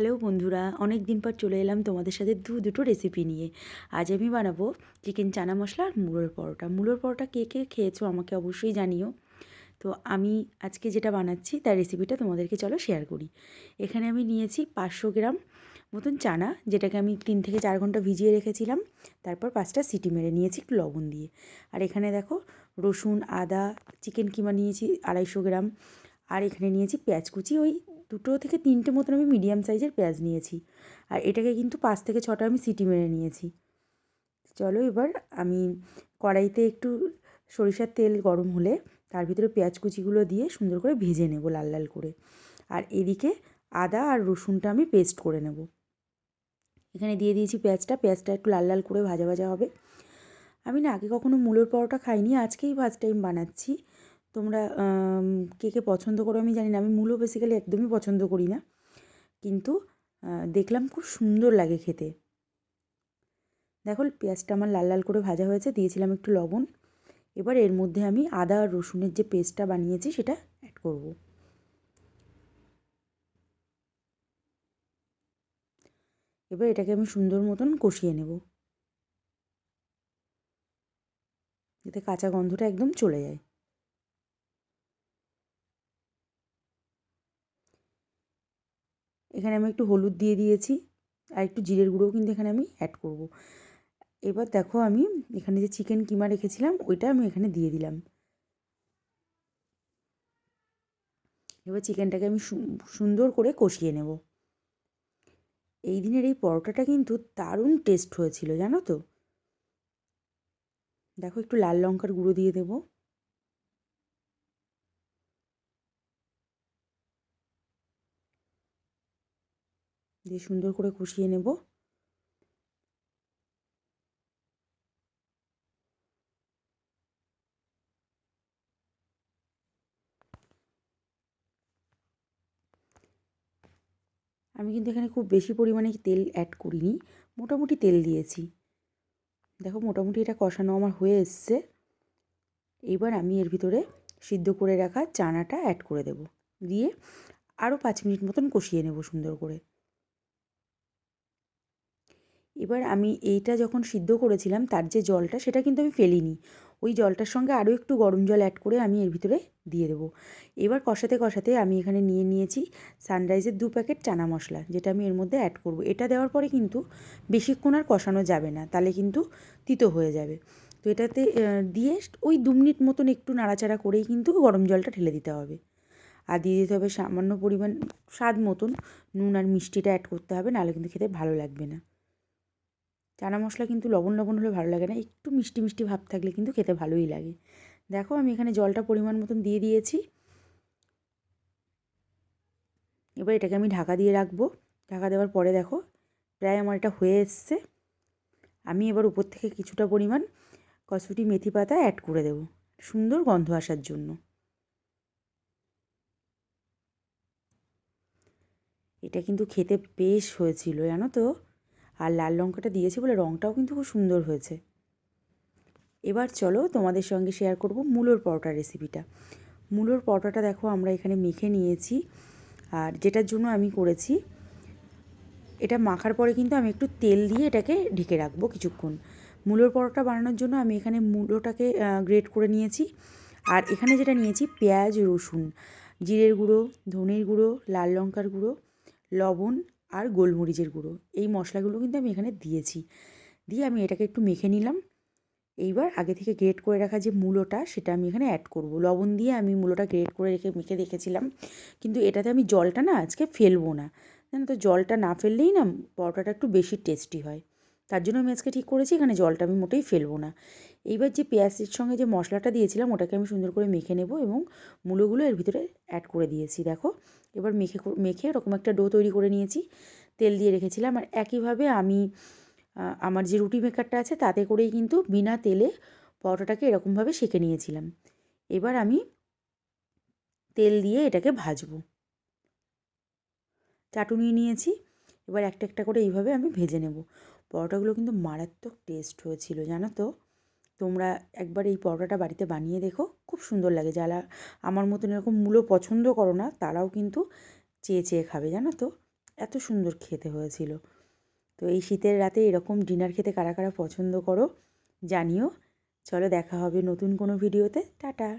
Hello বন্ধুরা অনেক দিন পর চলে এলাম তোমাদের সাথে দু দুটো রেসিপি নিয়ে। আজ আমি বানাবো চিকেন চানা মশলা আর মুলোর পরোটা। মুলোর পরোটা কে কে খেয়েছো আমাকে অবশ্যই জানিও। তো আমি আজকে যেটা বানাচ্ছি, তার রেসিপিটা তোমাদেরকে চলো শেয়ার করি। এখানে আমি নিয়েছি পাঁচশো গ্রাম মতন চানা, যেটাকে আমি তিন থেকে চার ঘণ্টা ভিজিয়ে রেখেছিলাম। তারপর পাঁচটা সিটি মেরে নিয়েছি একটু লবণ দিয়ে। আর এখানে দেখো, রসুন, আদা চিকেন কিমা নিয়েছি আড়াইশো গ্রাম। আর এখানে নিয়েছি পেঁয়াজ কুচি, ওই দুটো থেকে তিনটে মতন আমি মিডিয়াম সাইজের পেঁয়াজ নিয়েছি। আর এটাকে কিন্তু পাঁচ থেকে ছটা আমি সিটি মেরে নিয়েছি। চলো এবার আমি কড়াইতে একটু সরিষার তেল গরম হলে তার ভিতরে পেঁয়াজ কুচিগুলো দিয়ে সুন্দর করে ভেজে নেব লাল লাল করে। আর এদিকে আদা আর রসুনটা আমি পেস্ট করে নেব। এখানে দিয়ে দিয়েছি পেঁয়াজটা পেঁয়াজটা একটু লাল লাল করে ভাজা ভাজা হবে। আমি না আগে কখনো মূলোর পরোটা খাইনি, আজকেই ফার্স্ট টাইম বানাচ্ছি। তোমরা কে কে পছন্দ করো আমি জানি না। আমি মূলো বেসিক্যালি একদমই পছন্দ করি না। কিন্তু দেখলাম খুব সুন্দর লাগে খেতে। দেখো, পেঁয়াজটা আমার লাল লাল করে ভাজা হয়েছে, দিয়েছিলাম একটু লবণ। এবার এর মধ্যে আমি আদা আর রসুনের যে পেস্টটা বানিয়েছি, সেটা অ্যাড করব। এবার এটাকে আমি সুন্দর মতন কষিয়ে নেব। যাতে কাঁচা গন্ধটা একদম চলে যায়। এখানে আমি একটু হলুদ দিয়ে দিয়েছি আর একটু জিরের গুঁড়োও কিন্তু এখানে আমি অ্যাড করব। এবার দেখো আমি এখানে যে চিকেন কিমা রেখেছিলাম, ওইটা আমি এখানে দিয়ে দিলাম। এবার চিকেনটাকে আমি সুন্দর করে কষিয়ে নেব। এই দিনের এই পরোটাটা কিন্তু দারুণ টেস্ট হয়েছিল, জানো তো? দেখো একটু লাল লঙ্কার গুঁড়ো দিয়ে দেবো। দিয়ে সুন্দর করে কষিয়ে নেব। আমি কিন্তু এখানে খুব বেশি পরিমাণে তেল অ্যাড করিনি, মোটামুটি তেল দিয়েছি। দেখো, মোটামুটি এটা কষানো আমার হয়ে এসছে। এইবার আমি এর ভিতরে সিদ্ধ করে রাখা চানাটা অ্যাড করে দেব। দিয়ে আরও পাঁচ মিনিট মতন কষিয়ে নেব সুন্দর করে। এবার আমি এইটা যখন সিদ্ধ করেছিলাম, তার যে জলটা, সেটা কিন্তু আমি ফেলিনি। ওই জলটার সঙ্গে আরও একটু গরম জল অ্যাড করে আমি এর ভিতরে দিয়ে দেবো। এবার কষাতে কষাতে আমি এখানে নিয়ে নিয়েছি সানরাইজের দু প্যাকেট চানা মশলা, যেটা আমি এর মধ্যে অ্যাড করব। এটা দেওয়ার পরে কিন্তু বেশিক্ষণ আর কষানো যাবে না, তাহলে কিন্তু তিতো হয়ে যাবে। তো এটাতে দিয়ে ওই দু মিনিট মতন একটু নাড়াচাড়া করেই কিন্তু গরম জলটা ঢেলে দিতে হবে। আর দিয়ে দিতে হবে সামান্য পরিমাণ স্বাদ মতন নুন আর মিষ্টিটা অ্যাড করতে হবে, নাহলে কিন্তু খেতে ভালো লাগবে না। চানা মশলা কিন্তু লবণ লবণ হলে ভালো লাগে না, একটু মিষ্টি মিষ্টি ভাব থাকলে কিন্তু খেতে ভালোই লাগে। দেখো আমি এখানে জলটা পরিমাণ মতন দিয়ে দিয়েছি। এবার এটাকে আমি ঢাকা দিয়ে রাখব। ঢাকা দেওয়ার পরে দেখো, প্রায় আমার এটা হয়ে এসছে। আমি এবার উপর থেকে কিছুটা পরিমাণ কসুটি মেথি পাতা অ্যাড করে দেব। সুন্দর গন্ধ আসার জন্য। এটা কিন্তু খেতে বেশ হয়েছিল, জানো তো? আর লাল লঙ্কাটা দিয়েছি বলে রঙটাও কিন্তু খুব সুন্দর হয়েছে। এবার চলো তোমাদের সঙ্গে শেয়ার করব মূলোর পরোটা রেসিপিটা মূলোর পরোটাটা দেখো আমরা এখানে মেখে নিয়েছি আর যেটার জন্য আমি করেছি, এটা মাখার পরে কিন্তু আমি একটু তেল দিয়ে এটাকে ঢেকে রাখব কিছুক্ষণ। মূলোর পরোটা বানানোর জন্য আমি এখানে মূলোটাকে গ্রেট করে নিয়েছি আর এখানে যেটা নিয়েছি পেঁয়াজ রসুন, জিরের গুঁড়ো, ধনের গুঁড়ো, লাল লঙ্কার গুঁড়ো, লবণ আর গোলমরিচের গুঁড়ো। এই মশলাগুলো কিন্তু আমি এখানে দিয়েছি। দিয়ে আমি এটাকে একটু মেখে নিলাম। এইবার আগে থেকে গ্রেট করে রাখা যে মূলোটা, সেটা আমি এখানে অ্যাড করব। লবণ দিয়ে আমি মূলোটা গ্রেট করে রেখে, মেখে রেখেছিলাম কিন্তু এটাতে আমি জলটা না আজকে ফেলব না। জানো তো, জলটা না ফেললেই না পরোটাটা একটু বেশি টেস্টি হয়। তার জন্য আমি আজকে ঠিক করেছি, এখানে জলটা আমি মোটেই ফেলব না। এইবার যে পেঁয়াজের সঙ্গে যে মশলাটা দিয়েছিলাম, ওটাকে আমি সুন্দর করে মেখে নেব এবং মূলোগুলো এর ভিতরে অ্যাড করে দিয়েছি, দেখো। এবার মেখে মেখে এরকম একটা ডো তৈরি করে নিয়েছি। তেল দিয়ে রেখেছিলাম আর একইভাবে আমি আমার যে রুটি মেকারটা আছে, তাতে করেই কিন্তু বিনা তেলে পরোটাটাকে এরকমভাবে সেঁকে নিয়েছিলাম। এবার আমি তেল দিয়ে এটাকে ভাজবো। চাটুনি নিয়েছি, এবার একটা একটা করে এইভাবে আমি ভেজে নেব। পরোটাগুলো কিন্তু মারাত্মক টেস্ট হয়েছিল, জানো তো? তোমরা একবার এই পরোটাটা বাড়িতে বানিয়ে দেখো, খুব সুন্দর লাগে। যারা আমার মতন এরকম মূলো পছন্দ করো না, তারাও কিন্তু চেয়ে চেয়ে খাবে, জানো তো? এত সুন্দর খেতে হয়েছিল। তো এই শীতের রাতে এরকম ডিনার খেতে কারা কারা পছন্দ করো জানিও। চলো দেখা হবে নতুন কোনো ভিডিওতে। টাটা!